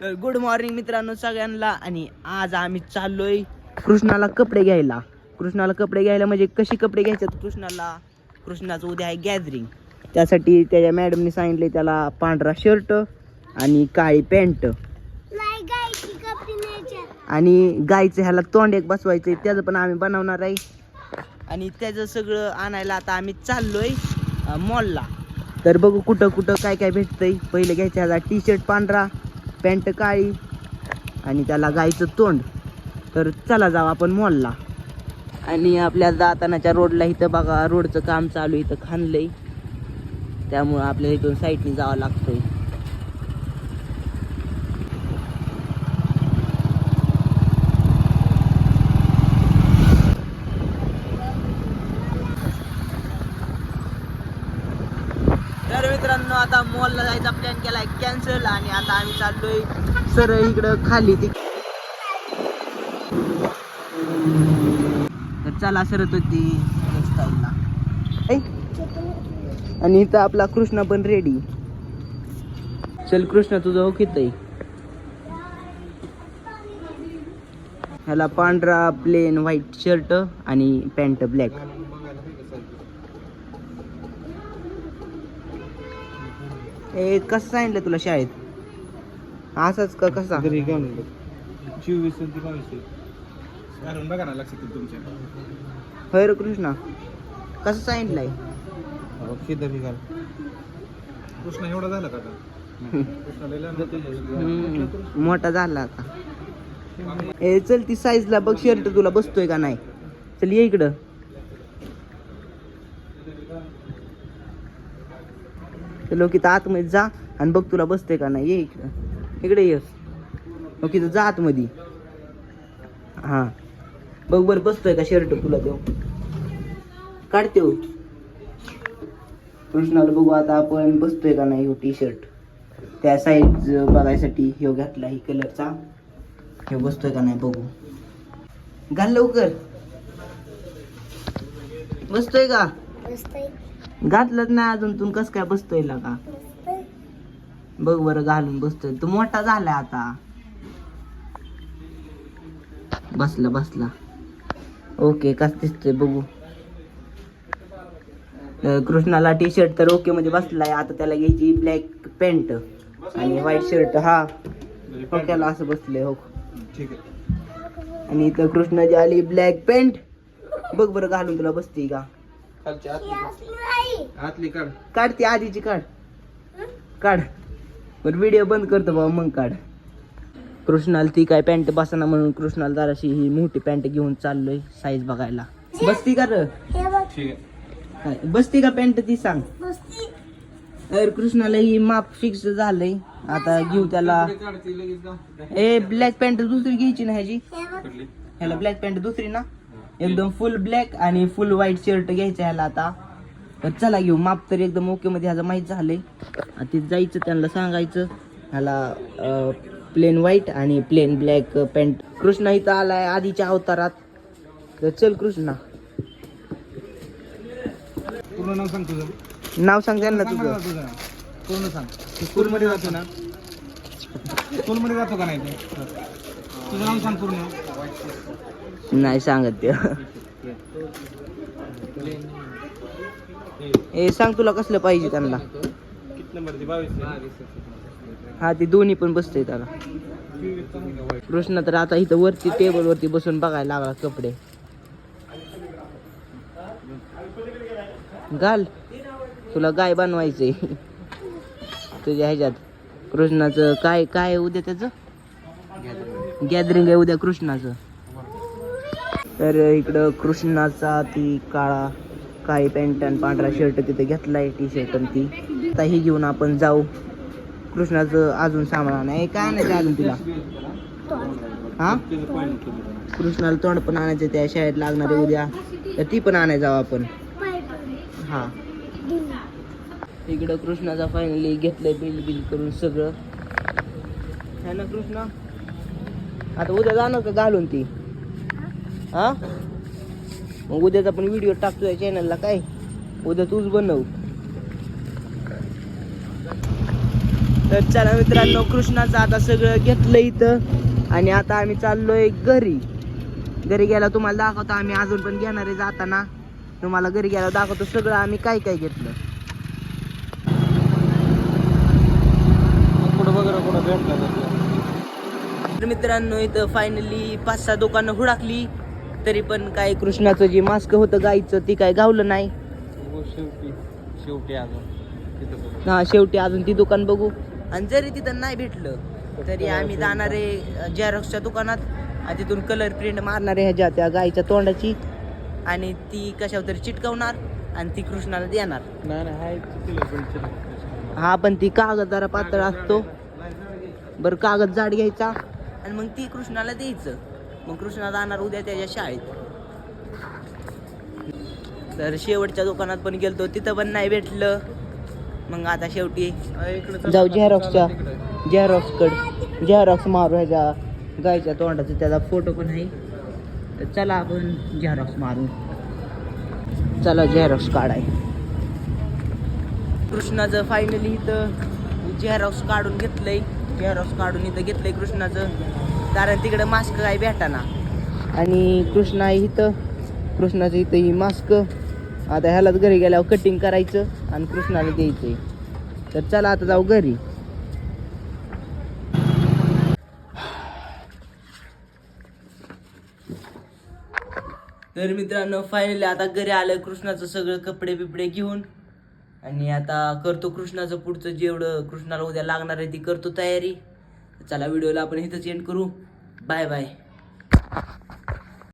तर good morning मित्रांनो सगळ्यांना. आणि आज आम्ही चाललोय कृष्णाला कपडे घ्यायला. कृष्णाला कपडे घ्यायला म्हणजे कशी कपडे घ्यायचे कृष्णाला? कृष्णाचं उद्या आहे गॅदरिंग त्यासाठी त्याच्या मॅडमनी सांगितले त्याला पांढरा शर्ट आणि काळी पॅन्ट आणि गायचं ह्याला तोंड एक बसवायचं त्याचं पण आम्ही बनवणार आहे. आणि त्याचं सगळं आणायला आता आम्ही चाललोय मॉलला तर बघू कुठं कुठं काय काय भेटतंय. पहिले घ्यायचं ह्याला टी शर्ट पांढरा. पॅन्ट काळी आणि त्याला गायचं तोंड. तर चला जाऊ आपण मॉलला. आणि आपल्या जातानाच्या रोडला इथं बघा रोडचं काम चालू आहे, इथं खांदलंय. त्यामुळं आपल्याला इथून साईटने जावं लागतंय तर मित्रांनो आता मॉलला जायचा प्लॅन केलाय कॅन्सल आणि आता आम्ही चाललोय सरळ इकडं खाली ती तर चला सरत होती आणि इथं आपला कृष्णा पण रेडी चल कृष्णा तुझं हो आहे. ह्याला पांढरा प्लेन व्हाईट शर्ट आणि पॅन्ट ब्लॅक ए कसं सांगितलं तुला शाळेत? असंच का कसा घरी घेऊन. चोवीस बघा ना लक्षात येईल तुमच्या. कृष्णा. कसं सांगितलंय? बी घाल कृष्ण एवढा झाला का आता? कृष्ण लय लहान होता. हम्म, मोठा झाला आता. ए चल ती साईजला बघ शर्ट तुला बसतोय का नाही? चल ये इकडं. चलो की आतमध्ये जा आणि बघ तुला बसते का नाही. ये इकडं. इकडे ये. मग तिथं जा आतमध्ये. हां. बघ बरं बसतोय का शर्ट तुला तो? काढते हो. कृष्णाला बघू आता आपण बसतोय का नाही हो टी शर्ट त्या साईज बघायसाठी ह्यो घातला ही कलरचा हे बसतोय का नाही बघू. घाल लवकर. बसतोय का? बसतोय. घातलंच नाही अजून तू कस काय बसतोय का? बघ बरं घालून बसतोय. तू मोठा झालाय आता. बसला बसला. ओके कस दिसतोय बघू. कृष्णाला टी शर्ट तर ओके मध्ये बसलाय. आता त्याला घ्यायची ब्लॅक पॅन्ट आणि व्हाईट शर्ट हा. म्हणजे डोक्याला असं बसलंय हो. आणि इथं कृष्णाची आली ब्लॅक पॅन्ट बघ बरं घालून तुला बसते का? आतली काढ. काढ ती आधीची काढ. काढ. बरं व्हिडिओ बंद करतो बाबा मग काढ. कृष्णाला ती काय पॅन्ट बसाना म्हणून कृष्णाला जराशी ही मोठी पॅन्ट घेऊन चाललोय साईज बघायला. बसती का र? हे बघ. ठीक आहे. काय, बसती का पॅन्ट ती सांग. तर कृष्णाला ही माप फिक्स झालंय. आता घेऊ त्याला. ए ब्लॅक पॅन्ट दुसरी घ्यायची ना ह्याची? हे ह्याला ब्लॅक पॅन्ट दुसरी ना? एकदम फुल ब्लॅक आणि फुल व्हाईट शर्ट घ्यायचं ह्याला आता. तर चला घेऊ. माप तर एकदम ओके मध्ये ह्याचं माहीत झालंय. ते जायचं त्यांना सांगायचं. ह्याला प्लेन व्हाईट आणि प्लेन ब्लॅक पॅन्ट कृष्णा इथं आलाय आधीच्या अवतारात. तर चल कृष्णा. पूर्ण नाव सांग तुझं. नाव सांग त्यांना तुझं. तुझं. पूर्ण सांग. स्कूलमध्ये जातो ना? स्कूलमध्ये जातो का नाही तुझं नाव सांग पूर्ण. नाही सांगत ते ए सांग तुला कसलं पाहिजे त्यांना. हा ते दोन्ही पण बसतंय त्याला. कृष्ण तर आता इथं वरती टेबल वरती बसून बघायला लागला कपडे. घाल. तुला गाय बनवायचे तुझ्या ह्याच्यात. कृष्णाचं काय काय आहे उद्या त्याचं? गॅदरिंग आहे उद्या कृष्णाचं. तर इकडं कृष्णाचा ती काळा काळी पॅन्ट आणि पांढरा शर्ट तिथे घेतलाय टी शर्ट आणि ती. आता ही घेऊन आपण जाऊ. कृष्णाचं अजून सामान नाही काय आणायचं अजून तिला? हा? कृष्णाला तोंड पण आणायचं त्या शाळेत लागणार आहे उद्या. तर ती पण आणायला जाऊ आपण. हा. इकडं कृष्णाचा फायनली घेतलंय बिल बिल करून सगळं. है ना कृष्णा? आता उद्या जाणार का घालून ती. हा? मग उद्याचा पण व्हिडिओ टाकतोय चॅनलला काय? उद्या तूच बनव. तर चला मित्रांनो कृष्णाचं आता सगळं घेतलं इथं. आणि आता आम्ही चाललोय घरी. घरी गेला तुम्हाला दाखवतो आम्ही. अजून पण घेणार आहे जाताना. तुम्हाला घरी गेला दाखवतो सगळं आम्ही काय काय घेतलं. कुठं वगैरे कुठं भेटलं तर मित्रांनो इथं फायनली पाच सहा दुकानं हुडाकली. तरी पण काय कृष्णाचं जे मास्क होतं गाईचं ती काय गावलं नाही. शेवटी. शेवटी अजून. हा शेवटी अजून ती दुकान बघू. आणि जरी तिथं नाही भेटलं तरी आम्ही जाणार आहे झेरॉक्सच्या दुकानात. आणि तिथून कलर प्रिंट मारणार आहे ह्याच्या त्या गाईच्या तोंडाची. आणि ती कशावर तरी चिटकवणार आणि ती कृष्णाला देणार. हा पण ती कागद जरा पातळ असतो. बरं कागद जाड घ्यायचा. आणि मग ती कृष्णाला द्यायचं. मग कृष्णा जाणार उद्या त्याच्या शाळेत. तर शेवटच्या दुकानात पण गेलतो तिथं पण नाही भेटलं. मग आता शेवटी जाऊ झेरॉक्सच्या झेरॉक्सकड झेरॉक्स मारू ह्याच्या गायच्या तोंडाचा त्याचा फोटो पण आहे. तर चला आपण झेरॉक्स मारू. चला झेरॉक्स काढाय. कृष्णाचं फायनली इथं झेरॉक्स काढून घेतलंय. झेरॉक्स काढून इथं घेतलंय कृष्णाचं. कारण तिकडं मास्क काय भेटाना. आणि कृष्णा आहे इथं कृष्णाचं इथं ही मास्क आता ह्यालाच घरी गेल्यावर कटिंग करायचं आणि कृष्णाला द्यायचंय. तर चला आता जाऊ घरी. तर मित्रांनो फायनली आता घरी आलं. कृष्णाचं सगळं कपडे बिपडे घेऊन. आणि आता करतो कृष्णाचं पुढचं जेवढं कृष्णाला उद्या लागणार आहे ती करतो तयारी. चला व्हिडिओला आपण इथंच एंड करू. Bye bye